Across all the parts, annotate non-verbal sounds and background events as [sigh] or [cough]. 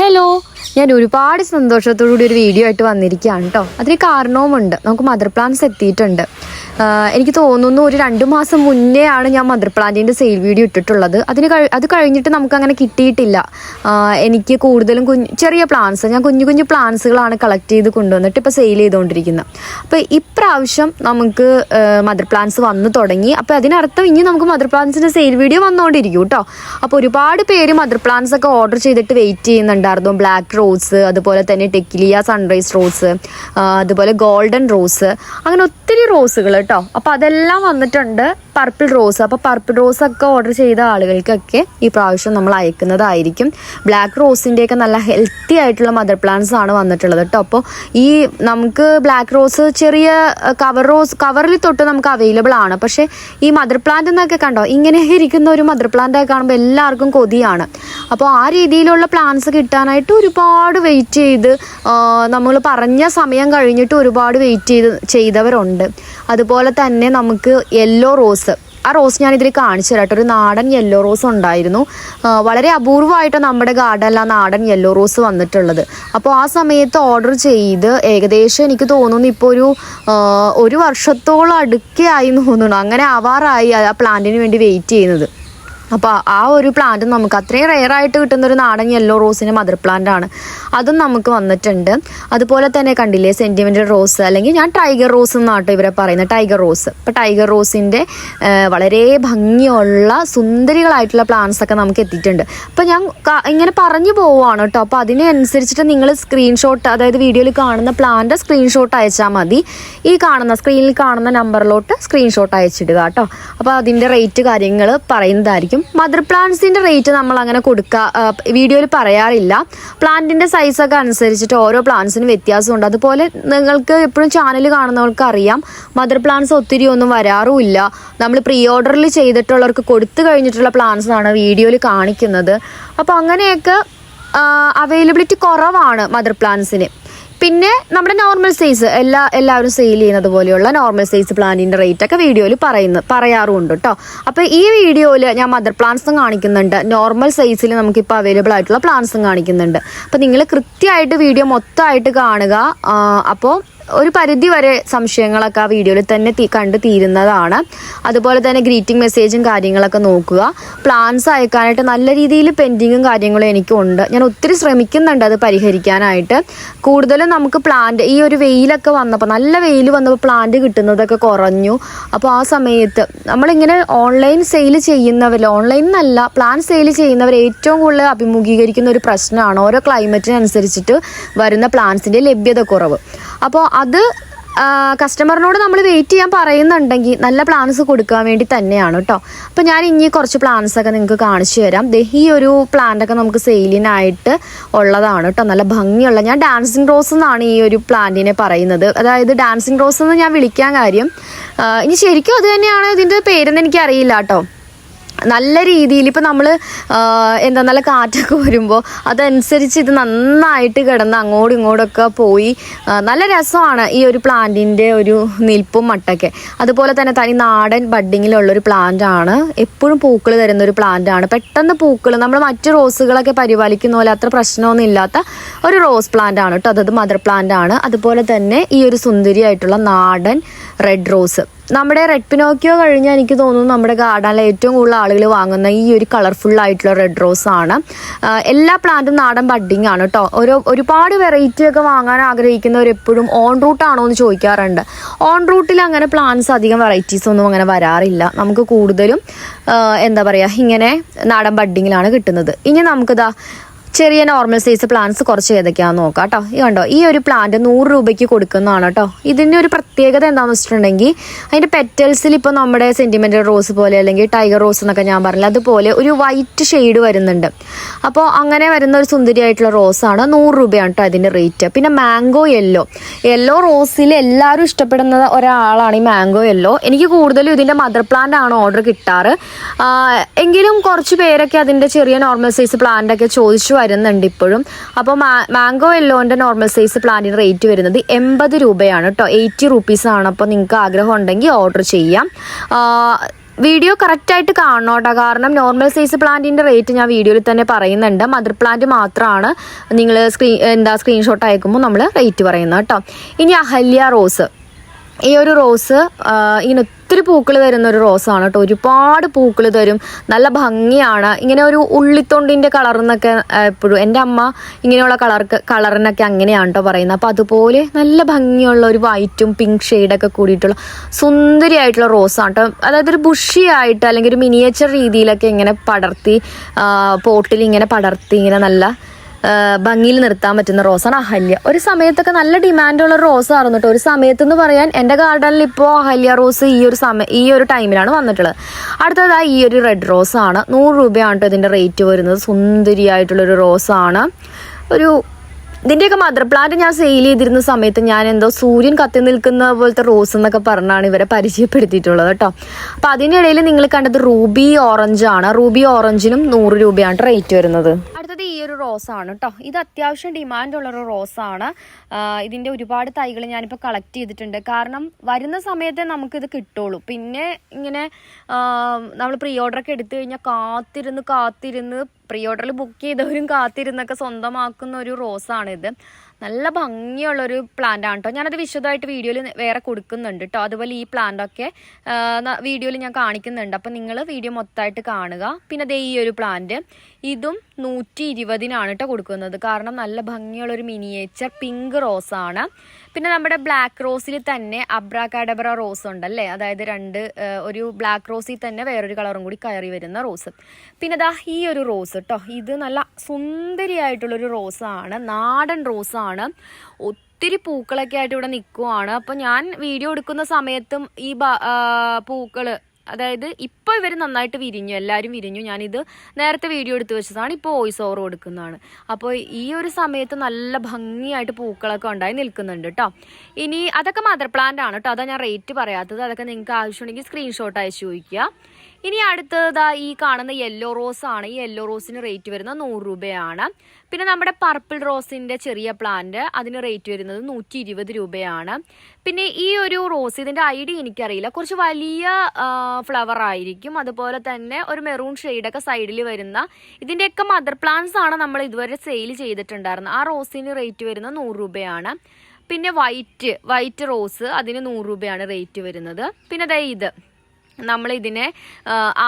Hello, ഞാൻ ഒരുപാട് സന്തോഷത്തോടുകൂടി ഒരു വീഡിയോ ആയിട്ട് വന്നിരിക്കുകയാണ് കേട്ടോ അതിന് കാരണവുമുണ്ട്. നമുക്ക് മദർ പ്ലാന്റ്സ് എത്തിയിട്ടുണ്ട്. എനിക്ക് തോന്നുന്നു ഒരു രണ്ട് മാസം മുന്നേ ആണ് ഞാൻ മദർ പ്ലാന്റിന്റെ സെയിൽ വീഡിയോ ഇട്ടിട്ടുള്ളത്. അതിന് അത് കഴിഞ്ഞിട്ട് നമുക്ക് അങ്ങനെ കിട്ടിയിട്ടില്ല. എനിക്ക് കൂടുതലും കുഞ്ഞ് ചെറിയ പ്ലാന്റ്സ് ഞാൻ കുഞ്ഞു കുഞ്ഞു പ്ലാന്റ്സുകളാണ് കളക്ട് ചെയ്ത് കൊണ്ടുവന്നിട്ട് ഇപ്പോൾ സെയിൽ ചെയ്തുകൊണ്ടിരിക്കുന്നത് അപ്പോൾ ഇപ്രാവശ്യം നമുക്ക് മദർ പ്ലാന്റ്സ് വന്നു തുടങ്ങി. അപ്പോൾ അതിനർത്ഥം ഇനി നമുക്ക് മദർ പ്ലാന്റ്സിന്റെ സെയിൽ വീഡിയോ വന്നുകൊണ്ടിരിക്കും കേട്ടോ അപ്പോൾ ഒരുപാട് പേര് മദർ പ്ലാന്റ്സ് ഒക്കെ ഓർഡർ ചെയ്തിട്ട് വെയിറ്റ് ചെയ്യുന്നുണ്ടായിരുന്നു. ബ്ലാക്ക് റോസ് അതുപോലെ തന്നെ ടെക്കിലിയ സൺറൈസ് റോസ് അതുപോലെ ഗോൾഡൻ റോസ് അങ്ങനെ ഒത്തിരി റോസുകൾ കേട്ടോ അപ്പോൾ അതെല്ലാം വന്നിട്ടുണ്ട്. Purple rose. അപ്പോൾ പർപ്പിൾ റോസ് ഒക്കെ ഓർഡർ ചെയ്ത ആളുകൾക്കൊക്കെ ഈ പ്രാവശ്യം നമ്മൾ അയക്കുന്നതായിരിക്കും. ബ്ലാക്ക് റോസിന്റെയൊക്കെ നല്ല ഹെൽത്തി ആയിട്ടുള്ള മദർ പ്ലാന്റ്സ് ആണ് വന്നിട്ടുള്ളത് കേട്ടോ അപ്പോൾ ഈ നമുക്ക് ബ്ലാക്ക് റോസ് ചെറിയ കവർ റോസ് കവറിൽ തൊട്ട് നമുക്ക് അവൈലബിൾ ആണ്. പക്ഷേ ഈ മദർ പ്ലാന്റ് എന്നൊക്കെ കണ്ടോ? ഇങ്ങനെ ഇരിക്കുന്ന ഒരു മദർ പ്ലാന്റ് ഒക്കെ കാണുമ്പോൾ എല്ലാവർക്കും കൊതിയാണ്. അപ്പോൾ ആ രീതിയിലുള്ള പ്ലാന്റ്സ് കിട്ടാനായിട്ട് ഒരുപാട് വെയിറ്റ് ചെയ്ത് നമ്മൾ പറഞ്ഞ സമയം കഴിഞ്ഞിട്ട് ഒരുപാട് വെയിറ്റ് ചെയ്ത് ചെയ്തവരുണ്ട്. അതുപോലെ തന്നെ നമുക്ക് യെല്ലോ റോസ് ആ റോസ് ഞാൻ ഇതിൽ കാണിച്ചു തരാം ഒരു നാടൻ യെല്ലോ റോസ് ഉണ്ടായിരുന്നു. വളരെ അപൂർവമായിട്ട് നമ്മുടെ ഗാർഡനിൽ ആ നാടൻ യെല്ലോ റോസ് വന്നിട്ടുള്ളത്. അപ്പോൾ ആ സമയത്ത് ഓർഡർ ചെയ്ത് ഏകദേശം എനിക്ക് തോന്നുന്നു ഇപ്പോൾ ഒരു ഒരു വർഷത്തോളം അടുക്കായി തോന്നുന്നു. അങ്ങനെ ആവാറായി ആ പ്ലാന്റിന് വേണ്ടി വെയിറ്റ് ചെയ്യുന്നത്. അപ്പോൾ ആ ഒരു പ്ലാന്റ് നമുക്ക് അത്രയും റെയർ ആയിട്ട് കിട്ടുന്ന ഒരു നാടൻ യെല്ലോ റോസിന്റെ മദർ പ്ലാന്റ് ആണ്. അതും നമുക്ക് വന്നിട്ടുണ്ട്. അതുപോലെ തന്നെ കണ്ടില്ലേ സെന്റിമെന്റൽ റോസ് അല്ലെങ്കിൽ ഞാൻ ടൈഗർ റോസ് എന്നാട്ടോ ഇവരെ പറയുന്നത് ടൈഗർ റോസ് ഇപ്പോൾ ടൈഗർ റോസിന്റെ വളരെ ഭംഗിയുള്ള സുന്ദരികളായിട്ടുള്ള പ്ലാന്റ്സ് ഒക്കെ നമുക്ക് എത്തിയിട്ടുണ്ട്. അപ്പോൾ ഞാൻ ഇങ്ങനെ പറഞ്ഞു പോവുകയാണ് കേട്ടോ. അപ്പോൾ അതിനനുസരിച്ചിട്ട് നിങ്ങൾ സ്ക്രീൻഷോട്ട് അതായത് വീഡിയോയിൽ കാണുന്ന പ്ലാന്റ് സ്ക്രീൻഷോട്ട് അയച്ചാൽ മതി. ഈ കാണുന്ന സ്ക്രീനിൽ കാണുന്ന നമ്പറിലോട്ട് സ്ക്രീൻഷോട്ട് അയച്ചിടുക കേട്ടോ. അപ്പോൾ അതിന്റെ റേറ്റ് കാര്യങ്ങൾ പറയുന്നതായിരിക്കും. മദർ പ്ലാന്റ്സിന്റെ റേറ്റ് നമ്മൾ അങ്ങനെ കൊടുക്കുക വീഡിയോയിൽ പറയാറില്ല. പ്ലാന്റിന്റെ സൈസൊക്കെ അനുസരിച്ചിട്ട് ഓരോ പ്ലാന്റ്സിന് വ്യത്യാസമുണ്ട്. അതുപോലെ നിങ്ങൾക്ക് എപ്പോഴും ചാനൽ കാണുന്നവർക്ക് അറിയാം മദർ പ്ലാന്റ്സ് ഒത്തിരി ഒന്നും വരാറുമില്ല. നമ്മൾ പ്രീ ഓർഡറിൽ ചെയ്തിട്ടുള്ളവർക്ക് കൊടുത്തു കഴിഞ്ഞിട്ടുള്ള പ്ലാന്റ്സ് ആണ് വീഡിയോയിൽ കാണിക്കുന്നത്. അപ്പോൾ അങ്ങനെയൊക്കെ അവൈലബിലിറ്റി കുറവാണ് മദർ പ്ലാന്റ്സിന് പിന്നെ നമ്മുടെ നോർമൽ സൈസ് എല്ലാ എല്ലാവരും സെയിൽ ചെയ്യുന്നത് പോലെയുള്ള നോർമൽ സൈസ് പ്ലാന്റിന്റെ റേറ്റ് ഒക്കെ വീഡിയോയിൽ പറയുന്നു പറയാറുമുണ്ട് കേട്ടോ അപ്പോൾ ഈ വീഡിയോയിൽ ഞാൻ മദർ പ്ലാന്റ്സും കാണിക്കുന്നുണ്ട്. നോർമൽ സൈസിൽ നമുക്ക് നമുക്കിപ്പോൾ അവൈലബിൾ ആയിട്ടുള്ള പ്ലാന്റ്സും കാണിക്കുന്നുണ്ട്. അപ്പോൾ നിങ്ങൾ കൃത്യമായിട്ട് വീഡിയോ മൊത്തമായിട്ട് കാണുക. അപ്പോൾ ഒരു പരിധി വരെ സംശയങ്ങളൊക്കെ ആ വീഡിയോയിൽ തന്നെ കണ്ടു തീരുന്നതാണ്. അതുപോലെ തന്നെ ഗ്രീറ്റിംഗ് മെസ്സേജും കാര്യങ്ങളൊക്കെ നോക്കുക. പ്ലാൻസ് അയക്കാനായിട്ട് നല്ല രീതിയിൽ പെൻഡിങ്ങും കാര്യങ്ങളും എനിക്കുണ്ട്. ഞാൻ ഒത്തിരി ശ്രമിക്കുന്നുണ്ട് അത് പരിഹരിക്കാനായിട്ട്. കൂടുതലും നമുക്ക് പ്ലാന്റ് ഈ ഒരു വെയിലൊക്കെ വന്നപ്പോൾ നല്ല വെയിൽ വന്നപ്പോൾ പ്ലാന്റ് കിട്ടുന്നതൊക്കെ കുറഞ്ഞു. അപ്പോൾ ആ സമയത്ത് നമ്മളിങ്ങനെ ഓൺലൈൻ സെയിൽ ചെയ്യുന്നവർ ഓൺലൈൻ എന്നല്ല പ്ലാൻ സെയിൽ ചെയ്യുന്നവർ ഏറ്റവും കൂടുതൽ അഭിമുഖീകരിക്കുന്ന ഒരു പ്രശ്നമാണ് ഓരോ ക്ലൈമറ്റിനനുസരിച്ചിട്ട് വരുന്ന പ്ലാന്റ്സിന്റെ ലഭ്യത കുറവ്. അപ്പോൾ അത് കസ്റ്റമറിനോട് നമ്മൾ വെയിറ്റ് ചെയ്യാൻ പറയുന്നുണ്ടെങ്കിൽ നല്ല പ്ലാൻസ് കൊടുക്കാൻ വേണ്ടി തന്നെയാണ് കേട്ടോ അപ്പോൾ ഞാൻ ഇനി കുറച്ച് പ്ലാൻസ് ഒക്കെ നിങ്ങൾക്ക് കാണിച്ചു തരാം. ഈ ഒരു പ്ലാന്റൊക്കെ നമുക്ക് സെയിലിനായിട്ട് ഉള്ളതാണ് കേട്ടോ നല്ല ഭംഗിയുള്ള ഞാൻ ഡാൻസിങ് റോസ് എന്നാണ് ഈ ഒരു പ്ലാന്റിനെ പറയുന്നത്. അതായത് ഡാൻസിങ് റോസ് എന്ന് ഞാൻ വിളിക്കാൻ കാര്യം ഇനി ശരിക്കും അത് തന്നെയാണ് ഇതിന്റെ പേരെന്ന് എനിക്കറിയില്ല കേട്ടോ നല്ല രീതിയിൽ ഇപ്പം നമ്മൾ എന്താ നല്ല കാറ്റൊക്കെ വരുമ്പോൾ അതനുസരിച്ച് ഇത് നന്നായിട്ട് കിടന്ന് അങ്ങോട്ടും ഇങ്ങോട്ടൊക്കെ പോയി നല്ല രസമാണ് ഈ ഒരു പ്ലാന്റിന്റെ ഒരു നിൽപ്പും മട്ടൊക്കെ. അതുപോലെ തന്നെ തനി നാടൻ ബഡ്ഡിങ്ങിലുള്ളൊരു പ്ലാന്റ് ആണ് എപ്പോഴും പൂക്കൾ തരുന്ന ഒരു പ്ലാന്റ് ആണ് പെട്ടെന്ന് പൂക്കൾ നമ്മൾ മറ്റു റോസുകളൊക്കെ പരിപാലിക്കുന്ന പോലെ അത്ര പ്രശ്നമൊന്നും ഇല്ലാത്ത ഒരു റോസ് പ്ലാന്റ് ആണ് കേട്ടോ. അതത് മദർ പ്ലാന്റ് ആണ് അതുപോലെ തന്നെ ഈ ഒരു സുന്ദരിയായിട്ടുള്ള നാടൻ റെഡ് റോസ്. നമ്മുടെ റെഡ് പിനോക്കിയോ കഴിഞ്ഞാൽ എനിക്ക് തോന്നുന്നു നമ്മുടെ ഗാർഡനിൽ ഏറ്റവും കൂടുതൽ ആളുകൾ വാങ്ങുന്ന ഈ ഒരു കളർഫുൾ ആയിട്ടുള്ള റെഡ് റോസ് ആണ്. എല്ലാ പ്ലാന്റും നാടൻ ബഡ്ഡിങ് ആണ് കേട്ടോ ഓരോ ഒരുപാട് വെറൈറ്റി ഒക്കെ വാങ്ങാൻ ആഗ്രഹിക്കുന്നവർ എപ്പോഴും ഓൺ റൂട്ട് ആണോ എന്ന് ചോദിക്കാറുണ്ട്. ഓൺ റൂട്ടിൽ അങ്ങനെ പ്ലാന്റ്സ് അധികം വെറൈറ്റീസ് ഒന്നും അങ്ങനെ വരാറില്ല. നമുക്ക് കൂടുതലും എന്താ പറയുക ഇങ്ങനെ നാടൻ ബഡ്ഡിങ്ങിലാണ് കിട്ടുന്നത്. ഇനി നമുക്കിതാ ചെറിയ നോർമൽ സൈസ് പ്ലാന്റ്സ് കുറച്ച് ഏതൊക്കെയാണെന്ന് നോക്കാം കേട്ടോ. ഈ കണ്ടോ ഈ ഒരു പ്ലാന്റ് നൂറ് രൂപയ്ക്ക് കൊടുക്കുന്നതാണ് കേട്ടോ. ഇതിന്റെ ഒരു പ്രത്യേകത എന്താണെന്ന് വെച്ചിട്ടുണ്ടെങ്കിൽ അതിന്റെ പെറ്റൽസിൽ ഇപ്പോൾ നമ്മുടെ സെന്റിമെന്റൽ റോസ് പോലെ അല്ലെങ്കിൽ ടൈഗർ റോസ് എന്നൊക്കെ ഞാൻ പറഞ്ഞില്ല അതുപോലെ ഒരു വൈറ്റ് ഷെയ്ഡ് വരുന്നുണ്ട്. അപ്പോൾ അങ്ങനെ വരുന്ന ഒരു സുന്ദരിയായിട്ടുള്ള റോസാണ് നൂറ് രൂപയാണ് കേട്ടോ അതിന്റെ റേറ്റ് പിന്നെ മാംഗോ യെല്ലോ യെല്ലോ റോസിൽ എല്ലാവരും ഇഷ്ടപ്പെടുന്ന ഒരാളാണ് ഈ മാംഗോ യെല്ലോ എനിക്ക് കൂടുതലും ഇതിന്റെ മദർ പ്ലാന്റ് ആണ് ഓർഡർ കിട്ടാറ്. എങ്കിലും കുറച്ച് പേരൊക്കെ അതിന്റെ ചെറിയ നോർമൽ സൈസ് പ്ലാന്റ് ഒക്കെ ചോദിച്ചു വരുന്നുണ്ട് ഇപ്പോഴും. അപ്പോൾ മാംഗോ യെല്ലോന്റെ നോർമൽ സൈസ് പ്ലാന്റിന് റേറ്റ് വരുന്നത് എൺപത് രൂപയാണ് കേട്ടോ. എയ്റ്റി റുപ്പീസ് ആണ്. അപ്പോൾ നിങ്ങൾക്ക് ആഗ്രഹം ഉണ്ടെങ്കിൽ ഓർഡർ ചെയ്യാം. വീഡിയോ വീഡിയോ കറക്റ്റായിട്ട് കാണണം കേട്ടോ. കാരണം നോർമൽ സൈസ് പ്ലാന്റിന്റെ റേറ്റ് ഞാൻ വീഡിയോയിൽ തന്നെ പറയുന്നുണ്ട്. മദർ പ്ലാന്റ് മാത്രമാണ് നിങ്ങൾ സ്ക്രീൻ എന്താ സ്ക്രീൻഷോട്ട് അയക്കുമ്പോൾ നമ്മൾ റേറ്റ് പറയുന്നത് കേട്ടോ. ഇനി അഹല്യ റോസ് ഈ ഒരു റോസ് ഇങ്ങനെ ഒത്തിരി പൂക്കൾ തരുന്ന ഒരു റോസാണ് കേട്ടോ. ഒരുപാട് പൂക്കൾ തരും. നല്ല ഭംഗിയാണ്. ഇങ്ങനെ ഒരു ഉള്ളിത്തൊണ്ടിന്റെ കളർ എന്നൊക്കെ എപ്പോഴും എന്റെ അമ്മ ഇങ്ങനെയുള്ള കളർ കളറിനൊക്കെ അങ്ങനെയാണ് കേട്ടോ പറയുന്നത്. അപ്പോൾ അതുപോലെ നല്ല ഭംഗിയുള്ള ഒരു വൈറ്റും പിങ്ക് ഷെയ്ഡൊക്കെ കൂടിയിട്ടുള്ള സുന്ദരിയായിട്ടുള്ള റോസാണ് കേട്ടോ. അതായത് ഒരു ബുഷിയായിട്ട് അല്ലെങ്കിൽ ഒരു മിനിയേച്ചർ രീതിയിലൊക്കെ ഇങ്ങനെ പടർത്തി പോട്ടിൽ ഇങ്ങനെ പടർത്തി ഇങ്ങനെ നല്ല ഭംഗിയിൽ നിർത്താൻ പറ്റുന്ന റോസാണ് അഹല്യ. ഒരു സമയത്തൊക്കെ നല്ല ഡിമാൻഡുള്ള റോസ് ആയിരുന്നു കേട്ടോ ഒരു സമയത്ത് എന്ന് പറയാൻ എന്റെ ഗാർഡനിൽ ഇപ്പോൾ അഹല്യ റോസ് ഈ ഒരു സമയം ഈ ഒരു ടൈമിലാണ് വന്നിട്ടുള്ളത്. അടുത്തതായി ഈ ഒരു റെഡ് റോസ് ആണ്. നൂറ് രൂപയാണ് കേട്ടോ ഇതിന്റെ റേറ്റ് വരുന്നത്. സുന്ദരിയായിട്ടുള്ളൊരു റോസാണ് ഒരു ഇതിന്റെയൊക്കെ മദർ പ്ലാന്റ് ഞാൻ സെയിൽ ചെയ്തിരുന്ന സമയത്ത് ഞാൻ എന്തോ സൂര്യൻ കത്തി നിൽക്കുന്ന പോലത്തെ റോസ് എന്നൊക്കെ പറഞ്ഞാണ് ഇവരെ പരിചയപ്പെടുത്തിയിട്ടുള്ളത് കേട്ടോ അപ്പോൾ അതിനിടയിൽ നിങ്ങൾ കണ്ടത് റൂബി ഓറഞ്ച് ആണ്. റൂബി ഓറഞ്ചിനും നൂറ് രൂപയാണ് റേറ്റ് വരുന്നത്. അടുത്തത് ഈ ഒരു റോസ് ആണ് കേട്ടോ ഇത് അത്യാവശ്യം ഡിമാൻഡ് ഉള്ള ഒരു റോസ് ആണ്. ഇതിന്റെ ഒരുപാട് തൈകൾ ഞാനിപ്പോൾ കളക്ട് ചെയ്തിട്ടുണ്ട്. കാരണം വരുന്ന സമയത്തെ നമുക്കിത് കിട്ടുള്ളൂ. പിന്നെ ഇങ്ങനെ നമ്മൾ പ്രീ ഓർഡറൊക്കെ എടുത്തു കഴിഞ്ഞാൽ കാത്തിരുന്ന് കാത്തിരുന്ന് പ്രീ ഓർഡറിൽ ബുക്ക് ചെയ്തവരും കാത്തിരുന്നൊക്കെ സ്വന്തമാക്കുന്ന ഒരു റോസാണിത്. നല്ല ഭംഗിയുള്ളൊരു പ്ലാന്റ് ആണ് കേട്ടോ ഞാനത് വിശദമായിട്ട് വീഡിയോയിൽ വേറെ കൊടുക്കുന്നുണ്ട് കേട്ടോ അതുപോലെ ഈ പ്ലാന്റൊക്കെ വീഡിയോയിൽ ഞാൻ കാണിക്കുന്നുണ്ട്. അപ്പം നിങ്ങൾ വീഡിയോ മൊത്തമായിട്ട് കാണുക. പിന്നെ ദേ ഈ ഒരു പ്ലാന്റ് ഇതും നൂറ്റി ഇരുപതിനാണ് കേട്ടോ കൊടുക്കുന്നത്. കാരണം നല്ല ഭംഗിയുള്ളൊരു മിനിയേച്ചർ പിങ്ക് റോസാണ് പിന്നെ നമ്മുടെ ബ്ലാക്ക് റോസിൽ തന്നെ അബ്രാകാഡബറ റോസ് ഉണ്ടല്ലേ? അതായത് രണ്ട് ഒരു ബ്ലാക്ക് റോസിൽ തന്നെ വേറൊരു കളറും കൂടി കയറി വരുന്ന റോസ് പിന്നെ ദാ ഈ ഒരു റോസ് കേട്ടോ ഇത് നല്ല സുന്ദരിയായിട്ടുള്ളൊരു റോസാണ് നാടൻ റോസാണ് ഒത്തിരി പൂക്കളൊക്കെ ആയിട്ട് ഇവിടെ നിൽക്കുവാണ് അപ്പോൾ ഞാൻ വീഡിയോ എടുക്കുന്ന സമയത്തും ഈ പൂക്കൾ അതായത് ഇപ്പോൾ ഇവർ നന്നായിട്ട് വിരിഞ്ഞു എല്ലാവരും വിരിഞ്ഞു. ഞാനിത് നേരത്തെ വീഡിയോ എടുത്ത് വെച്ചതാണ് ഇപ്പോൾ വോയിസ് ഓവർ കൊടുക്കുന്നതാണ്. അപ്പോൾ ഈ ഒരു സമയത്ത് നല്ല ഭംഗിയായിട്ട് പൂക്കളൊക്കെ ഉണ്ടായി നിൽക്കുന്നുണ്ട് കേട്ടോ ഇനി അതൊക്കെ മദർ പ്ലാന്റ് ആണ് കേട്ടോ അതാ ഞാൻ റേറ്റ് പറയാത്തത്. അതൊക്കെ നിങ്ങൾക്ക് ആവശ്യമുണ്ടെങ്കിൽ സ്ക്രീൻഷോട്ട് അയച്ചു ചോദിക്കുക. ഇനി അടുത്തതാ ഈ കാണുന്ന യെല്ലോ റോസ് ആണ്. ഈ യെല്ലോ റോസിന് റേറ്റ് വരുന്നത് നൂറ് രൂപയാണ്. പിന്നെ നമ്മുടെ പർപ്പിൾ റോസിന്റെ ചെറിയ പ്ലാന്റ് അതിന് റേറ്റ് വരുന്നത് നൂറ്റി ഇരുപത് രൂപയാണ്. പിന്നെ ഈ ഒരു റോസ് ഇതിന്റെ ഐഡി എനിക്കറിയില്ല. കുറച്ച് വലിയ ഫ്ലവർ ആയിരിക്കും. അതുപോലെ തന്നെ ഒരു മെറൂൺ ഷെയ്ഡൊക്കെ സൈഡിൽ വരുന്ന ഇതിന്റെയൊക്കെ മദർ പ്ലാന്റ്സ് ആണ് നമ്മൾ ഇതുവരെ സെയിൽ ചെയ്തിട്ടുണ്ടായിരുന്നത്. ആ റോസിന് റേറ്റ് വരുന്നത് നൂറ് രൂപയാണ്. പിന്നെ വൈറ്റ് വൈറ്റ് റോസ് അതിന് നൂറ് രൂപയാണ് റേറ്റ് വരുന്നത്. പിന്നെ ദേ ഇത്. നമ്മൾ ഇതിനെ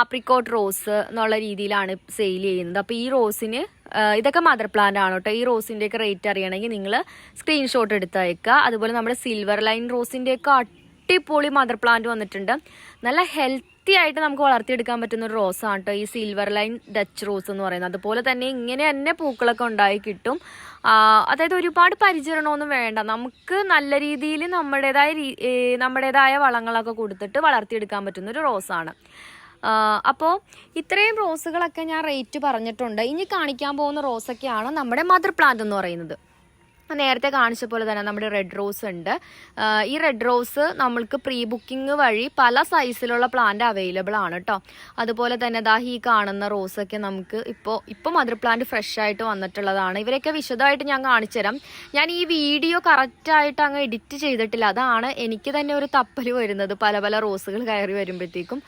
ആപ്രിക്കോട്ട് റോസ് എന്നുള്ള രീതിയിലാണ് സെയിൽ ചെയ്യുന്നത്. അപ്പോൾ ഈ റോസിന് ഇതൊക്കെ മദർ പ്ലാന്റ് ആണ് കേട്ടോ. ഈ റോസിന്റെയൊക്കെ റേറ്റ് അറിയണമെങ്കിൽ നിങ്ങൾ സ്ക്രീൻഷോട്ട് എടുത്ത് അയക്കുക അതുപോലെ നമ്മുടെ സിൽവർ ലൈൻ റോസിന്റെയൊക്കെ അടിപൊളി മദർ പ്ലാന്റ് വന്നിട്ടുണ്ട്. നല്ല ഹെൽത്തി ആയിട്ട് നമുക്ക് വളർത്തിയെടുക്കാൻ പറ്റുന്ന ഒരു റോസാണ് കേട്ടോ ഈ സിൽവർ ലൈൻ ഡച്ച് റോസ് എന്ന് പറയുന്നത്. അതുപോലെ തന്നെ ഇങ്ങനെ തന്നെ പൂക്കളൊക്കെ ഉണ്ടായി കിട്ടും. അതായത് ഒരുപാട് പരിചരണമൊന്നും വേണ്ട. നമുക്ക് നല്ല രീതിയിൽ നമ്മുടേതായ നമ്മുടേതായ വളങ്ങളൊക്കെ കൊടുത്തിട്ട് വളർത്തിയെടുക്കാൻ പറ്റുന്ന ഒരു റോസാണ് അപ്പോൾ ഇത്രയും റോസുകളൊക്കെ ഞാൻ റേറ്റ് പറഞ്ഞിട്ടുണ്ട്. ഇനി കാണിക്കാൻ പോകുന്ന റോസൊക്കെയാണ് നമ്മുടെ മദർ പ്ലാന്റ് എന്ന് പറയുന്നത്. നേരത്തെ കാണിച്ച പോലെ തന്നെ നമ്മുടെ റെഡ് റോസ് ഉണ്ട്. ഈ റെഡ് റോസ് നമ്മൾക്ക് പ്രീ ബുക്കിംഗ് വഴി പല സൈസിലുള്ള പ്ലാന്റ് അവൈലബിൾ ആണ് കേട്ടോ അതുപോലെ തന്നെ ദാ ഈ കാണുന്ന റോസൊക്കെ നമുക്ക് ഇപ്പോൾ ഇപ്പോൾ മദർ പ്ലാന്റ് ഫ്രഷ് ആയിട്ട് വന്നിട്ടുള്ളതാണ്. ഇവരൊക്കെ വിശദമായിട്ട് ഞാൻ കാണിച്ചുതരാം ഞാൻ ഈ വീഡിയോ കറക്റ്റായിട്ട് അങ്ങ് എഡിറ്റ് ചെയ്തിട്ടില്ല. അതാണ് എനിക്ക് തന്നെ ഒരു തപ്പൽ വരുന്നത് പല പല റോസുകൾ കയറി വരുമ്പോഴത്തേക്കും.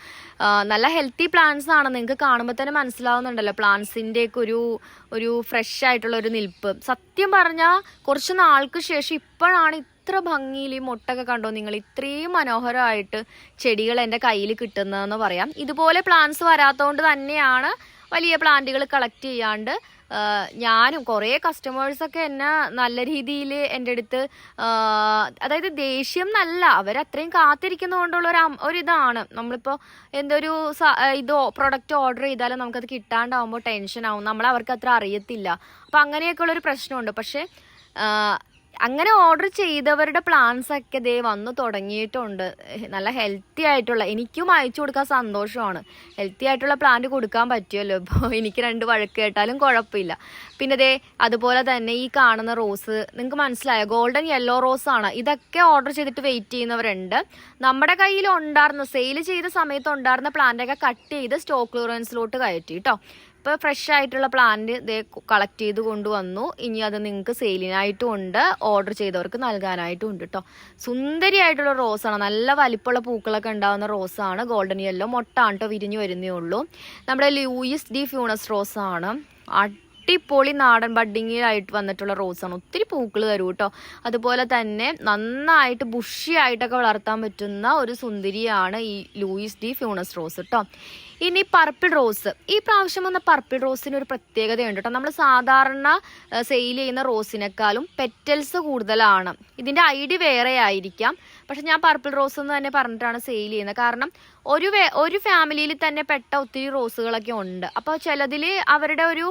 നല്ല ഹെൽത്തി പ്ലാന്റ്സ് ആണ്. നിങ്ങൾക്ക് കാണുമ്പോൾ തന്നെ മനസ്സിലാവുന്നുണ്ടല്ലോ. പ്ലാന്റ്സിന്റെയൊക്കെ ഒരു ഒരു ഫ്രഷ് ആയിട്ടുള്ള ഒരു നിൽപ്പ്. സത്യം പറഞ്ഞാൽ കുറച്ച് നാൾക്ക് ശേഷം ഇപ്പോഴാണ് ഇത്ര ഭംഗിയിൽ ഈ മുട്ടൊക്കെ കണ്ടോ നിങ്ങൾ? ഇത്രയും മനോഹരമായിട്ട് ചെടികൾ എന്റെ കയ്യിൽ കിട്ടുന്നതെന്ന് പറയാം. ഇതുപോലെ പ്ലാന്റ്സ് വരാത്തതുകൊണ്ട് തന്നെയാണ് വലിയ പ്ലാന്റുകൾ കളക്ട് ചെയ്യാണ്ട് ഞാനും കുറേ കസ്റ്റമേഴ്സൊക്കെ എന്നെ നല്ല രീതിയിൽ എന്റെ അടുത്ത് അതായത് ദേഷ്യം എന്നല്ല അവരത്രയും കാത്തിരിക്കുന്നതുകൊണ്ടുള്ള ഒരു ഒരിതാണ് നമ്മളിപ്പോൾ എന്തൊരു ഇതോ പ്രൊഡക്റ്റ് ഓർഡർ ചെയ്താലും നമുക്കത് കിട്ടാണ്ടാവുമ്പോൾ ടെൻഷൻ ആവും. നമ്മൾ അവർക്ക് അത്ര അറിയത്തില്ല. അപ്പം അങ്ങനെയൊക്കെയുള്ളൊരു പ്രശ്നമുണ്ട്. പക്ഷേ അങ്ങനെ ഓർഡർ ചെയ്തവരുടെ പ്ലാൻസ് ഒക്കെ ദേ വന്നു തുടങ്ങിയിട്ടുണ്ട്. നല്ല ഹെൽത്തി ആയിട്ടുള്ള എനിക്കും അയച്ചു കൊടുക്കാൻ സന്തോഷമാണ്. ഹെൽത്തി ആയിട്ടുള്ള പ്ലാന്റ് കൊടുക്കാൻ പറ്റുമല്ലോ. ഇപ്പോൾ എനിക്ക് രണ്ട് വഴക്ക് കേട്ടാലും കുഴപ്പമില്ല. പിന്നെ ദേ അതുപോലെ തന്നെ ഈ കാണുന്ന റോസ് നിങ്ങൾക്ക് മനസ്സിലായോ? ഗോൾഡൻ യെല്ലോ റോസ് ആണ്. ഇതൊക്കെ ഓർഡർ ചെയ്തിട്ട് വെയിറ്റ് ചെയ്യുന്നവരുണ്ട്. നമ്മുടെ കയ്യിൽ ഉണ്ടായിരുന്ന സെയിൽ ചെയ്ത സമയത്ത് ഉണ്ടായിരുന്ന പ്ലാന്റൊക്കെ കട്ട് ചെയ്ത് സ്റ്റോക്ക് ക്ലിയറൻസിലോട്ട് കയറ്റി കേട്ടോ ഇപ്പോൾ ഫ്രഷ് ആയിട്ടുള്ള പ്ലാന്റ് ഇതേ കളക്ട് ചെയ്ത് കൊണ്ടുവന്നു. ഇനി അത് നിങ്ങൾക്ക് സെയിലിനായിട്ടും ഉണ്ട് ഓർഡർ ചെയ്തവർക്ക് നൽകാനായിട്ടും ഉണ്ട് കേട്ടോ സുന്ദരിയായിട്ടുള്ള റോസാണ് നല്ല വലിപ്പമുള്ള പൂക്കളൊക്കെ ഉണ്ടാകുന്ന റോസാണ് ഗോൾഡൻ യെല്ലോ മൊട്ടാണ് കേട്ടോ വിരിഞ്ഞു വരുന്നേ ഉള്ളൂ. നമ്മുടെ ലൂയിസ് ഡി ഫ്യൂണസ് റോസാണ് അടിപൊളി നാടൻ ബഡ്ഡിങ്ങിലായിട്ട് വന്നിട്ടുള്ള റോസാണ്. ഒത്തിരി പൂക്കൾ തരും കേട്ടോ. അതുപോലെ തന്നെ നന്നായിട്ട് ബുഷി ആയിട്ടൊക്കെ വളർത്താൻ പറ്റുന്ന ഒരു സുന്ദരിയാണ് ഈ ലൂയിസ് ഡി ഫ്യൂണസ് റോസ് കേട്ടോ. ഇനി പർപ്പിൾ റോസ്. ഈ പ്രാവശ്യം വന്ന പർപ്പിൾ റോസിന് ഒരു പ്രത്യേകതയുണ്ട് കേട്ടോ. നമ്മൾ സാധാരണ സെയിൽ ചെയ്യുന്ന റോസിനേക്കാളും പെറ്റൽസ് കൂടുതലാണ്. ഇതിന്റെ ഐ ഡി വേറെ ആയിരിക്കാം. പക്ഷെ ഞാൻ പർപ്പിൾ റോസ് എന്ന് തന്നെ പറഞ്ഞിട്ടാണ് സെയിൽ ചെയ്യുന്നത്. കാരണം ഒരു ഒരു ഫാമിലിയിൽ തന്നെ പെട്ട ഒത്തിരി റോസുകളൊക്കെ ഉണ്ട്. അപ്പോൾ ചിലതിൽ അവരുടെ ഒരു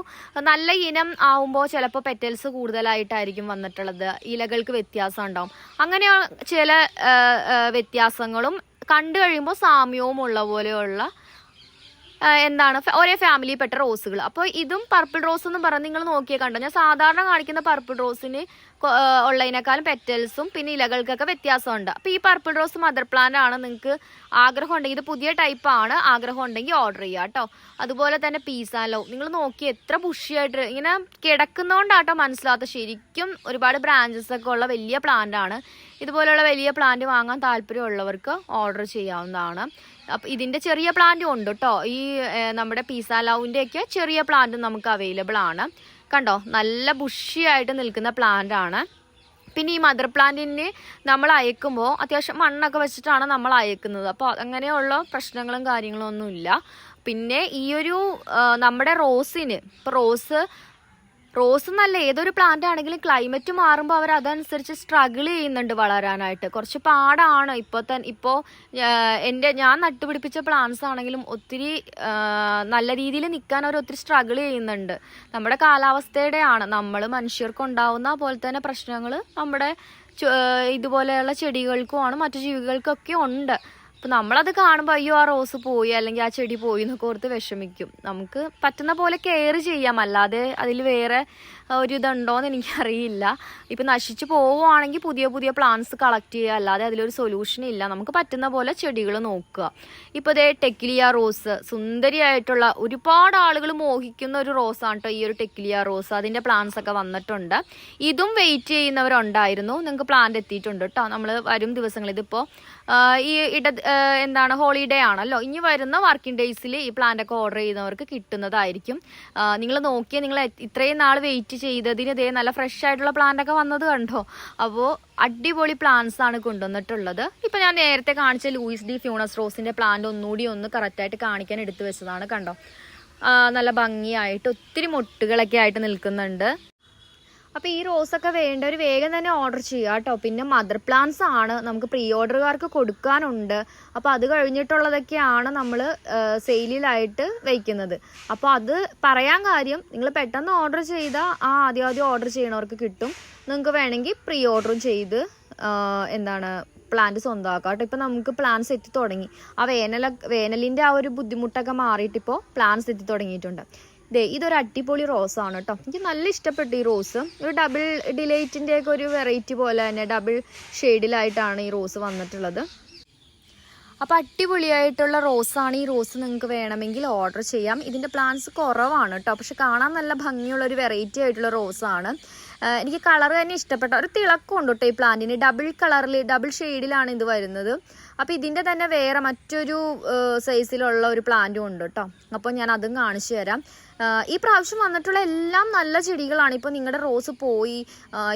നല്ല ഇനം ആവുമ്പോൾ ചിലപ്പോൾ പെറ്റൽസ് കൂടുതലായിട്ടായിരിക്കും വന്നിട്ടുള്ളത്. ഇലകൾക്ക് വ്യത്യാസം ഉണ്ടാവും. അങ്ങനെ ചില വ്യത്യാസങ്ങളും കണ്ടു കഴിയുമ്പോൾ സാമ്യവും ഉള്ള പോലെയുള്ള എന്താണ് ഒരേ ഫാമിലിയിൽപ്പെട്ട റോസുകൾ അപ്പോൾ ഇതും പർപ്പിൾ റോസ് എന്ന് പറഞ്ഞ് നിങ്ങൾ നോക്കിയേ കണ്ടോ? ഞാൻ സാധാരണ കാണിക്കുന്ന പർപ്പിൾ റോസിന് ഉള്ളതിനേക്കാളും പെറ്റൽസും പിന്നെ ഇലകൾക്കൊക്കെ വ്യത്യാസമുണ്ട്. അപ്പോൾ ഈ പർപ്പിൾ റോസ് മദർ പ്ലാന്റ് ആണ് നിങ്ങൾക്ക് ആഗ്രഹം ഉണ്ടെങ്കിൽ ഇത് പുതിയ ടൈപ്പാണ് ആഗ്രഹം ഉണ്ടെങ്കിൽ ഓർഡർ ചെയ്യുക കേട്ടോ അതുപോലെ തന്നെ പീസാലോ നിങ്ങൾ നോക്കി എത്ര ബുഷിയായിട്ട് ഇങ്ങനെ കിടക്കുന്നതുകൊണ്ടാട്ടോ മനസ്സിലാത്ത ശരിക്കും ഒരുപാട് ബ്രാഞ്ചസ് ഒക്കെ ഉള്ള വലിയ പ്ലാന്റ് ആണ്. ഇതുപോലെയുള്ള വലിയ പ്ലാന്റ് വാങ്ങാൻ താല്പര്യമുള്ളവർക്ക് ഓർഡർ ചെയ്യാവുന്നതാണ്. അപ്പം ഇതിന്റെ ചെറിയ പ്ലാന്റും ഉണ്ട് കേട്ടോ ഈ നമ്മുടെ പീസാലാവിന്റെയൊക്കെ ചെറിയ പ്ലാന്റും നമുക്ക് അവൈലബിൾ ആണ്. കണ്ടോ നല്ല ബുഷിയായിട്ട് നിൽക്കുന്ന പ്ലാന്റ് ആണ്. പിന്നെ ഈ മദർ പ്ലാന്റിന് നമ്മൾ അയക്കുമ്പോൾ അത്യാവശ്യം മണ്ണൊക്കെ വെച്ചിട്ടാണ് നമ്മൾ അയക്കുന്നത്. അപ്പോൾ അങ്ങനെയുള്ള പ്രശ്നങ്ങളും കാര്യങ്ങളും ഒന്നുമില്ല. പിന്നെ ഈ ഒരു നമ്മുടെ റോസിന് ഇപ്പോൾ റോസ് റോസ് നല്ല ഏതൊരു പ്ലാന്റ് ആണെങ്കിലും ക്ലൈമറ്റ് മാറുമ്പോൾ അവർ അതനുസരിച്ച് സ്ട്രഗിൾ ചെയ്യുന്നുണ്ട് വളരാനായിട്ട്. കുറച്ച് പാടാണ് ഇപ്പോൾ തന്നെ ഇപ്പോൾ എന്റെ ഞാൻ നട്ടുപിടിപ്പിച്ച പ്ലാന്റ്സ് ആണെങ്കിലും ഒത്തിരി നല്ല രീതിയിൽ നിൽക്കാൻ അവർ ഒത്തിരി സ്ട്രഗിൾ ചെയ്യുന്നുണ്ട്. നമ്മുടെ കാലാവസ്ഥയുടെയാണ്. നമ്മൾ മനുഷ്യർക്ക് ഉണ്ടാവുന്ന പോലെ തന്നെ പ്രശ്നങ്ങൾ നമ്മുടെ ഇതുപോലെയുള്ള ചെടികൾക്കുമാണ് മറ്റു ജീവികൾക്കൊക്കെ ഉണ്ട്. അപ്പം നമ്മളത് കാണുമ്പോൾ അയ്യോ ആ റോസ് പോയി അല്ലെങ്കിൽ ആ ചെടി പോയി എന്നൊക്കെ ഓർത്ത് വിഷമിക്കും. നമുക്ക് പറ്റുന്ന പോലെ കെയർ ചെയ്യാം. അല്ലാതെ അതിൽ വേറെ ഒരു ഇതുണ്ടോയെന്ന് എനിക്കറിയില്ല. ഇപ്പം നശിച്ചു പോവുകയാണെങ്കിൽ പുതിയ പുതിയ പ്ലാന്റ്സ് കളക്ട് ചെയ്യുക. അല്ലാതെ അതിലൊരു സൊല്യൂഷൻ ഇല്ല. നമുക്ക് പറ്റുന്ന പോലെ ചെടികൾ നോക്കുക. ഇപ്പോൾ ഇതേ ടെക്കിലിയ റോസ്. സുന്ദരിയായിട്ടുള്ള ഒരുപാട് ആളുകൾ മോഹിക്കുന്ന ഒരു റോസാണ് കേട്ടോ ഈ ഒരു ടെക്കിലിയ റോസ്. അതിന്റെ പ്ലാന്റ്സ് ഒക്കെ വന്നിട്ടുണ്ട്. ഇതും വെയിറ്റ് ചെയ്യുന്നവരുണ്ടായിരുന്നു. നിങ്ങൾക്ക് പ്ലാന്റ് എത്തിയിട്ടുണ്ട് കേട്ടോ നമ്മൾ വരും ദിവസങ്ങളിൽ ഇതിപ്പോൾ ഈ ഇട എന്താണ് ഹോളിഡേ ആണല്ലോ. ഇനി വരുന്ന വർക്കിംഗ് ഡേയ്സിൽ ഈ പ്ലാന്റ് ഒക്കെ ഓർഡർ ചെയ്യുന്നവർക്ക് കിട്ടുന്നതായിരിക്കും. നിങ്ങൾ നോക്കിയാൽ നിങ്ങൾ ഇത്രയും നാൾ വെയിറ്റ് ചെയ്തതിന് ഇതേ നല്ല ഫ്രഷ് ആയിട്ടുള്ള പ്ലാന്റ് ഒക്കെ വന്നത് കണ്ടോ? അപ്പോൾ അടിപൊളി പ്ലാന്റ്സ് ആണ് കൊണ്ടുവന്നിട്ടുള്ളത്. ഇപ്പം ഞാൻ നേരത്തെ കാണിച്ച ലൂയിസ് ഡി ഫ്യൂണസ് റോസിന്റെ പ്ലാന്റ് ഒന്നുകൂടി ഒന്ന് കറക്റ്റായിട്ട് കാണിക്കാൻ എടുത്തു വെച്ചതാണ് കണ്ടോ? നല്ല ഭംഗിയായിട്ട് ഒത്തിരി മുട്ടുകളൊക്കെ ആയിട്ട് നിൽക്കുന്നുണ്ട്. അപ്പോൾ ഈ റോസ് റോസൊക്കെ വേണ്ടവർ വേഗം തന്നെ ഓർഡർ ചെയ്യുക കേട്ടോ. പിന്നെ മദർ പ്ലാന്റ്സ് ആണ് നമുക്ക് പ്രീ ഓർഡറുകാർക്ക് കൊടുക്കാനുണ്ട്. അപ്പോൾ അത് കഴിഞ്ഞിട്ടുള്ളതൊക്കെയാണ് നമ്മൾ സെയിലിലായിട്ട് വയ്ക്കുന്നത് അപ്പോൾ അത് പറയാൻ കാര്യം നിങ്ങൾ പെട്ടെന്ന് ഓർഡർ ചെയ്താൽ ആ ആദ്യം ആദ്യം ഓർഡർ ചെയ്യണവർക്ക് കിട്ടും. നിങ്ങൾക്ക് വേണമെങ്കിൽ പ്രീ ഓർഡറും ചെയ്ത് എന്താണ് പ്ലാന്റ് സ്വന്തമാക്കാം കേട്ടോ. ഇപ്പം നമുക്ക് പ്ലാൻസ് സെറ്റ് തുടങ്ങി. ആ വേനല വേനലിന്റെ ആ ഒരു ബുദ്ധിമുട്ടൊക്കെ മാറിയിട്ടിപ്പോൾ പ്ലാൻസ് എത്തി തുടങ്ങിയിട്ടുണ്ട്. ദേ ഇതൊരു അടിപൊളി റോസാണ് കേട്ടോ എനിക്ക് നല്ല ഇഷ്ടപ്പെട്ടു ഈ റോസ്. ഒരു ഡബിൾ ഡിലൈറ്റിന്റെ ഒക്കെ ഒരു വെറൈറ്റി പോലെ തന്നെ ഡബിൾ ഷെയ്ഡിലായിട്ടാണ് ഈ റോസ് വന്നിട്ടുള്ളത്. അപ്പോൾ അടിപൊളിയായിട്ടുള്ള റോസാണ് ഈ റോസ് നിങ്ങൾക്ക് വേണമെങ്കിൽ ഓർഡർ ചെയ്യാം. ഇതിന്റെ പ്ലാന്റ്സ് കുറവാണ് കേട്ടോ പക്ഷെ കാണാൻ നല്ല ഭംഗിയുള്ള ഒരു വെറൈറ്റി ആയിട്ടുള്ള റോസാണ് എനിക്ക് കളർ തന്നെ ഇഷ്ടപ്പെട്ട ഒരു തിളക്കമുണ്ട് കേട്ടോ ഈ പ്ലാന്റിന്. ഡബിൾ കളറിൽ ഡബിൾ ഷെയ്ഡിലാണ് ഇത് വരുന്നത്. അപ്പോൾ ഇതിന്റെ തന്നെ വേറെ മറ്റൊരു സൈസിലുള്ള ഒരു പ്ലാന്റും ഉണ്ട് കേട്ടോ അപ്പോൾ ഞാൻ അതും കാണിച്ചു തരാം. ഈ പ്രാവശ്യം വന്നിട്ടുള്ള എല്ലാം നല്ല ചെടികളാണ്. ഇപ്പോൾ നിങ്ങളുടെ റോസ് പോയി.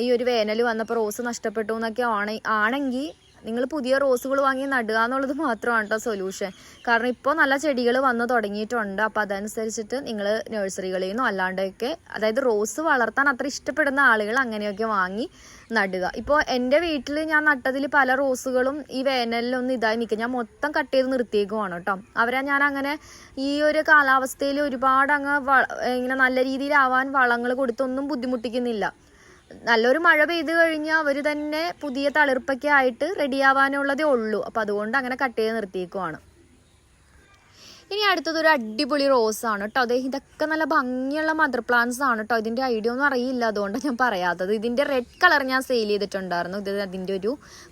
ഈ ഒരു വേനൽ വന്നപ്പോൾ റോസ് നഷ്ടപ്പെട്ടു എന്നൊക്കെ ആണ് ആണെങ്കിൽ നിങ്ങൾ പുതിയ റോസുകൾ വാങ്ങി നടുക എന്നുള്ളത് മാത്രമാണ് കേട്ടോ സൊല്യൂഷൻ കാരണം ഇപ്പോൾ നല്ല ചെടികൾ വന്ന് തുടങ്ങിയിട്ടുണ്ട്. അപ്പോൾ അതനുസരിച്ചിട്ട് നിങ്ങൾ നഴ്സറികളിൽ നിന്നും അല്ലാണ്ടൊക്കെ അതായത് റോസ് വളർത്താൻ അത്ര ഇഷ്ടപ്പെടുന്ന ആളുകൾ അങ്ങനെയൊക്കെ വാങ്ങി നടുക. ഇപ്പോൾ എന്റെ വീട്ടിൽ ഞാൻ നട്ടതിൽ പല റോസുകളും ഈ വേനലിലൊന്നും ഇതായി നിൽക്കുക ഞാൻ മൊത്തം കട്ട് ചെയ്ത് നിർത്തിയേക്കുവാണ് കേട്ടോ അവരെ ഞാൻ അങ്ങനെ ഈ ഒരു കാലാവസ്ഥയിൽ ഒരുപാട് അങ്ങ് ഇങ്ങനെ നല്ല രീതിയിലാവാൻ വളങ്ങൾ കൊടുത്തൊന്നും ബുദ്ധിമുട്ടിക്കുന്നില്ല. നല്ലൊരു മഴ പെയ്ത് കഴിഞ്ഞാൽ അവർ തന്നെ പുതിയ തളിർപ്പൊക്കെ ആയിട്ട് റെഡിയാവാനുള്ളതേ ഉള്ളൂ. അപ്പം അതുകൊണ്ട് അങ്ങനെ കട്ട് ചെയ്ത് നിർത്തിയേക്കുവാണ്. ഇനി അടുത്തത് ഒരു അടിപൊളി റോസ് ആണ് കേട്ടോ. അതെ ഇതൊക്കെ നല്ല ഭംഗിയുള്ള മദർ പ്ലാന്റ്സ് ആണ് കേട്ടോ. ഇതിന്റെ ഐഡിയ ഒന്നും അറിയില്ല അതുകൊണ്ടാണ് ഞാൻ പറയാത്തത്. ഇതിന്റെ റെഡ് കളർ ഞാൻ സെയിൽ ചെയ്തിട്ടുണ്ടായിരുന്നു. ഇത് അതിന്റെ ഒരു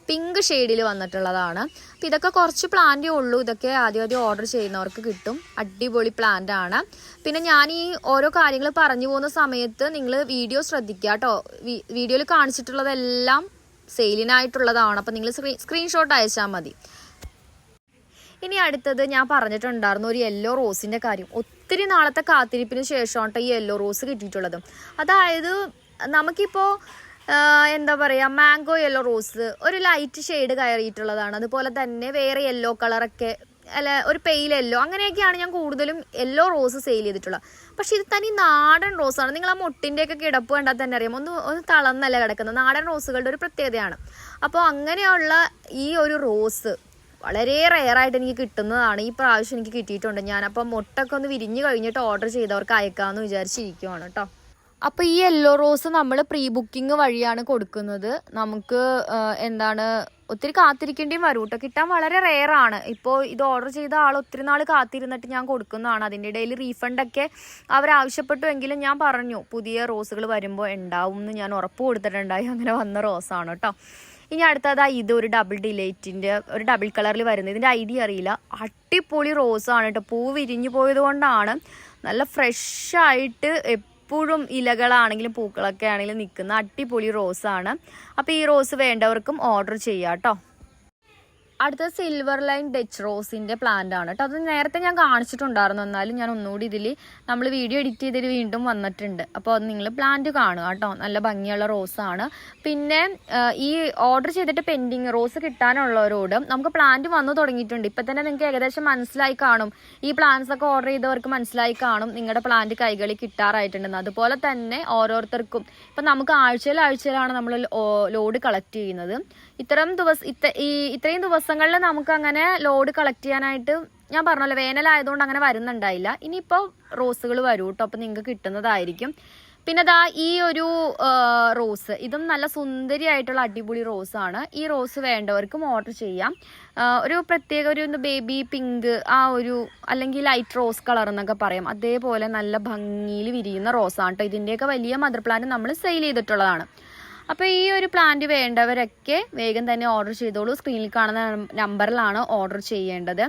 പിങ്ക് ഷെയ്ഡിൽ വന്നിട്ടുള്ളതാണ്. അപ്പം ഇതൊക്കെ കുറച്ച് പ്ലാന്റേ ഉള്ളൂ. ഇതൊക്കെ ആദ്യം ആദ്യം ഓർഡർ ചെയ്യുന്നവർക്ക് കിട്ടും. അടിപൊളി പ്ലാന്റ് ആണ്. പിന്നെ ഞാൻ ഈ ഓരോ കാര്യങ്ങൾ പറഞ്ഞു പോകുന്ന സമയത്ത് നിങ്ങൾ വീഡിയോ ശ്രദ്ധിക്കുക കേട്ടോ. വീഡിയോയിൽ കാണിച്ചിട്ടുള്ളതെല്ലാം സെയിലിനായിട്ടുള്ളതാണ് അപ്പം നിങ്ങൾ സ്ക്രീൻഷോട്ട് അയച്ചാൽ മതി. ഇനി അടുത്തത് ഞാൻ പറഞ്ഞിട്ടുണ്ടായിരുന്നു ഒരു യെല്ലോ റോസിന്റെ കാര്യം. ഒത്തിരി നാളത്തെ കാത്തിരിപ്പിന് ശേഷമാണ് ഈ യെല്ലോ റോസ് കിട്ടിയിട്ടുള്ളത്. അതായത് നമുക്കിപ്പോൾ എന്താ പറയുക മാംഗോ യെല്ലോ റോസ് ഒരു ലൈറ്റ് ഷെയ്ഡ് കയറിയിട്ടുള്ളതാണ്. അതുപോലെ തന്നെ വേറെ യെല്ലോ കളറൊക്കെ അല്ല ഒരു പെയിൽ യെല്ലോ അങ്ങനെയൊക്കെയാണ് ഞാൻ കൂടുതലും യെല്ലോ റോസ് സെയിൽ ചെയ്തിട്ടുള്ളത്. പക്ഷെ ഇത് തനി നാടൻ റോസാണ് നിങ്ങൾ ആ മുട്ടിന്റെയൊക്കെ കിടപ്പ് കണ്ടാൽ തന്നെ അറിയാം. ഒന്ന് ഒന്ന് തളന്നല്ല കിടക്കുന്നത്. നാടൻ റോസുകളുടെ ഒരു പ്രത്യേകതയാണ്. അപ്പോൾ അങ്ങനെയുള്ള ഈ ഒരു റോസ് വളരെ റെയറായിട്ട് എനിക്ക് കിട്ടുന്നതാണ്. ഈ പ്രാവശ്യം എനിക്ക് കിട്ടിയിട്ടുണ്ട്. ഞാനപ്പോൾ മുട്ടൊക്കെ ഒന്ന് വിരിഞ്ഞു കഴിഞ്ഞിട്ട് ഓർഡർ ചെയ്തവർക്ക് അയക്കാമെന്ന് വിചാരിച്ചിരിക്കുവാണ് കേട്ടോ അപ്പോൾ ഈ യെല്ലോ റോസ് നമ്മൾ പ്രീ ബുക്കിംഗ് വഴിയാണ് കൊടുക്കുന്നത്. നമുക്ക് എന്താണ് ഒത്തിരി കാത്തിരിക്കേണ്ടിയും വരും കേട്ടോ കിട്ടാൻ വളരെ റെയറാണ് ഇപ്പോൾ ഇത് ഓർഡർ ചെയ്ത ആൾ ഒത്തിരി നാൾ കാത്തിരുന്നിട്ട് ഞാൻ കൊടുക്കുന്നതാണ്. അതിന്റെ ഇടയിൽ റീഫണ്ടൊക്കെ അവർ ആവശ്യപ്പെട്ടുവെങ്കിലും ഞാൻ പറഞ്ഞു പുതിയ റോസുകൾ വരുമ്പോൾ ഉണ്ടാവും എന്ന് ഞാൻ ഉറപ്പ് കൊടുത്തിട്ടുണ്ടായി. അങ്ങനെ വന്ന റോസാണ് കേട്ടോ ഇനി അടുത്തതായി ഇത് ഒരു ഡബിൾ ഡിലൈറ്റിന്റെ ഒരു ഡബിൾ കളറിൽ വരുന്നത്. ഇതിന്റെ ഐഡിയ അറിയില്ല. അട്ടിപ്പൊളി റോസ് ആണ് കേട്ടോ പൂ വിരിഞ്ഞു പോയത് കൊണ്ടാണ് നല്ല ഫ്രഷ് ആയിട്ട് എപ്പോഴും ഇലകളാണെങ്കിലും പൂക്കളൊക്കെ ആണെങ്കിലും നിൽക്കുന്ന അടിപൊളി റോസാണ് അപ്പോൾ ഈ റോസ് വേണ്ടവർക്കും ഓർഡർ ചെയ്യാം കേട്ടോ അടുത്ത സിൽവർ ലൈൻ ഡച്ച് റോസിന്റെ പ്ലാന്റ് ആണ് കേട്ടോ അത് നേരത്തെ ഞാൻ കാണിച്ചിട്ടുണ്ടായിരുന്നു. എന്നാലും ഞാൻ ഒന്നുകൂടി ഇതിൽ നമ്മൾ വീഡിയോ എഡിറ്റ് ചെയ്തിട്ട് വീണ്ടും വന്നിട്ടുണ്ട്. അപ്പോൾ അത് നിങ്ങൾ പ്ലാന്റ് കാണുക കേട്ടോ നല്ല ഭംഗിയുള്ള റോസ് ആണ്. പിന്നെ ഈ ഓർഡർ ചെയ്തിട്ട് പെൻഡിങ് റോസ് കിട്ടാനുള്ളവരോട് നമുക്ക് പ്ലാന്റ് വന്നു തുടങ്ങിയിട്ടുണ്ട്. ഇപ്പം തന്നെ നിങ്ങൾക്ക് ഏകദേശം മനസ്സിലായി കാണും. ഈ പ്ലാന്റ്സ് ഒക്കെ ഓർഡർ ചെയ്തവർക്ക് മനസ്സിലായി കാണും നിങ്ങളുടെ പ്ലാന്റ് കൈകളിൽ കിട്ടാറായിട്ടുണ്ടെന്ന്. അതുപോലെ തന്നെ ഓരോരുത്തർക്കും. ഇപ്പം നമുക്ക് ആഴ്ചയിൽ ആഴ്ചയിലാണ് നമ്മൾ ലോഡ് കളക്ട് ചെയ്യുന്നത്. ഇത്തരം ദിവസം ഇത്ര ഈ ഇത്രയും ദിവസങ്ങളിൽ നമുക്ക് അങ്ങനെ ലോഡ് കളക്ട് ചെയ്യാനായിട്ട് ഞാൻ പറഞ്ഞല്ലോ വേനലായതുകൊണ്ട് അങ്ങനെ വരുന്നുണ്ടായില്ല. ഇനിയിപ്പോൾ റോസുകൾ വരൂ കേട്ടോ അപ്പം നിങ്ങൾക്ക് കിട്ടുന്നതായിരിക്കും. പിന്നെ ദാ ഈ ഒരു റോസ് ഇതും നല്ല സുന്ദരിയായിട്ടുള്ള അടിപൊളി റോസാണ് ഈ റോസ് വേണ്ടവർക്കും ഓർഡർ ചെയ്യാം. ഒരു പ്രത്യേക ഒരു ബേബി പിങ്ക് ആ ഒരു അല്ലെങ്കിൽ ലൈറ്റ് റോസ് കളർ എന്നൊക്കെ പറയാം. അതേപോലെ നല്ല ഭംഗിയിൽ വിരിയുന്ന റോസാണ് കേട്ടോ ഇതിന്റെയൊക്കെ വലിയ മദർ പ്ലാന്റ് നമ്മൾ സെയിൽ ചെയ്തിട്ടുള്ളതാണ്. അപ്പോൾ ഈ ഒരു പ്ലാന്റ് വേണ്ടവരൊക്കെ വേഗം തന്നെ ഓർഡർ ചെയ്തോളൂ. സ്ക്രീനിൽ കാണുന്ന നമ്പറിലാണ് ഓർഡർ ചെയ്യേണ്ടത്.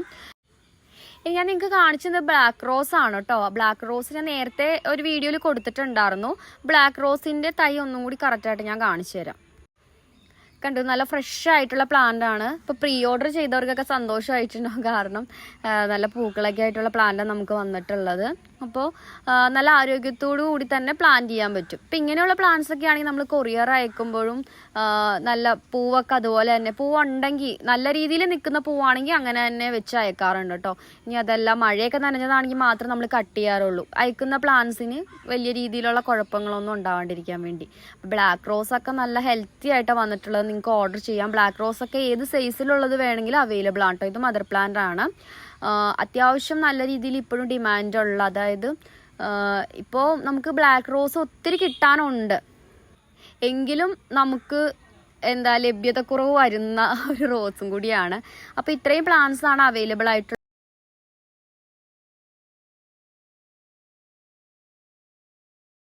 ഞാൻ നിങ്ങൾക്ക് കാണിച്ചത് ബ്ലാക്ക് റോസ് ആണ് കേട്ടോ ബ്ലാക്ക് റോസ് ഞാൻ നേരത്തെ ഒരു വീഡിയോയിൽ കൊടുത്തിട്ടുണ്ടായിരുന്നു. ബ്ലാക്ക് റോസിന്റെ തൈ ഒന്നും കൂടി കറക്റ്റായിട്ട് ഞാൻ കാണിച്ചു തരാം. കണ്ടു? നല്ല ഫ്രഷ് ആയിട്ടുള്ള പ്ലാന്റ് ആണ്. ഇപ്പോൾ പ്രീ ഓർഡർ ചെയ്തവർക്കൊക്കെ സന്തോഷമായിട്ടുണ്ടാവും. കാരണം നല്ല പൂക്കളൊക്കെ ആയിട്ടുള്ള പ്ലാന്റാണ് നമുക്ക് വന്നിട്ടുള്ളത്. അപ്പോൾ നല്ല ആരോഗ്യത്തോടു കൂടി തന്നെ പ്ലാൻ ചെയ്യാൻ പറ്റും. ഇപ്പം ഇങ്ങനെയുള്ള പ്ലാന്റ്സ് ഒക്കെ ആണെങ്കിൽ നമ്മൾ കൊറിയർ അയക്കുമ്പോഴും നല്ല പൂവൊക്കെ അതുപോലെ തന്നെ പൂവുണ്ടെങ്കിൽ നല്ല രീതിയിൽ നിൽക്കുന്ന പൂവാണെങ്കിൽ അങ്ങനെ തന്നെ വെച്ച് അയക്കാറുണ്ട് കേട്ടോ ഇനി അതല്ല മഴയൊക്കെ നനഞ്ഞതാണെങ്കിൽ മാത്രം നമ്മൾ കട്ട് ചെയ്യാറുള്ളൂ. അയക്കുന്ന പ്ലാന്റ്സിന് വലിയ രീതിയിലുള്ള കുഴപ്പങ്ങളൊന്നും ഉണ്ടാവാണ്ടിരിക്കാൻ വേണ്ടി. ബ്ലാക്ക് റോസ് ഒക്കെ നല്ല ഹെൽത്തി ആയിട്ട് വന്നിട്ടുള്ളത്. നിങ്ങൾക്ക് ഓർഡർ ചെയ്യാം. ബ്ലാക്ക് റോസ് ഒക്കെ ഏത് സൈസിലുള്ളത് വേണമെങ്കിലും അവൈലബിൾ ആണ് കേട്ടോ ഇത് മദർ പ്ലാന്റ് ആണ്. അത്യാവശ്യം നല്ല രീതിയിൽ ഇപ്പോഴും ഡിമാൻഡ് ഉള്ള അതായത് ഇപ്പോൾ നമുക്ക് ബ്ലാക്ക് റോസ് ഒത്തിരി കിട്ടാനുണ്ട്. എങ്കിലും നമുക്ക് എന്താ ലഭ്യതക്കുറവ് വരുന്ന [laughs] ഒരു റോസും കൂടിയാണ്. അപ്പോൾ ഇത്രയും ആണ് അവൈലബിൾ ആയിട്ട്